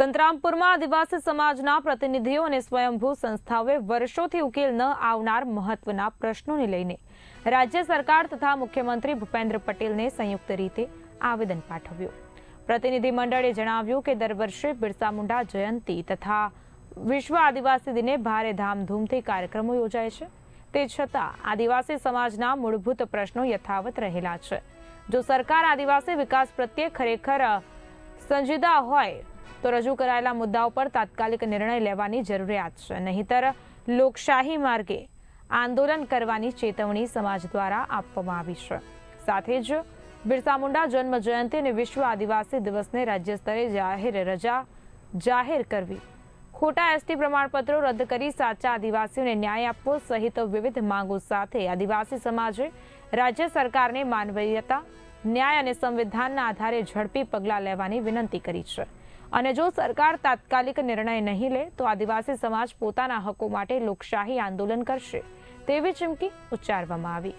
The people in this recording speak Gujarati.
સંતરામપુરમાં આદિવાસી સમાજના પ્રતિનિધિઓ અને સ્વયંભૂ સંસ્થાઓએ વર્ષોથી ઉકેલ ન આવનાર મહત્વના પ્રશ્નોને લઈને રાજ્ય સરકાર તથા મુખ્યમંત્રી ભૂપેન્દ્ર પટેલને સંયુક્ત રીતે આવેદન પાઠવ્યું. પ્રતિનિધિ મંડળે જણાવ્યું કે દર વર્ષે બિરસા મુંડા જયંતિ તથા વિશ્વ આદિવાસી દિને ભારે ધામધૂમથી કાર્યક્રમો યોજાય છે. તે છતાં આદિવાસી સમાજના મૂળભૂત પ્રશ્નો યથાવત રહેલા છે. જો સરકાર આદિવાસી વિકાસ પ્રત્યે ખરેખર સંજીદા હોય તો રજૂ કરાયેલા મુદ્દાઓ પર તાત્કાલિક નિર્ણય લેવાની જરૂરિયાત છે. નહીંતર લોકશાહી માર્ગે આંદોલન કરવાની ચેતવણી સમાજ દ્વારા આપવામાં આવી છે. સાથે જ બિરસા મુંડા જન્મ જયંતિ અને વિશ્વ આદિવાસી દિવસને રાજ્ય સ્તરે જાહેર રજા જાહેર કરવી. ખોટા એસટી પ્રમાણપત્રો રદ કરી સાચા આદિવાસીઓને ન્યાય આપવો સહિત વિવિધ માંગો સાથે આદિવાસી સમાજે રાજ્ય સરકારને માનવીયતા, ન્યાય અને સંવિધાનના આધારે ઝડપી પગલાં લેવાની વિનંતી કરી છે. અને જો સરકાર તાત્કાલિક નિર્ણય નહીં લે, તો આદિવાસી સમાજ પોતાના હકો માટે લોકશાહી આંદોલન કરશે. તેવી ચીમકી ઉચ્ચારવામાં આવી.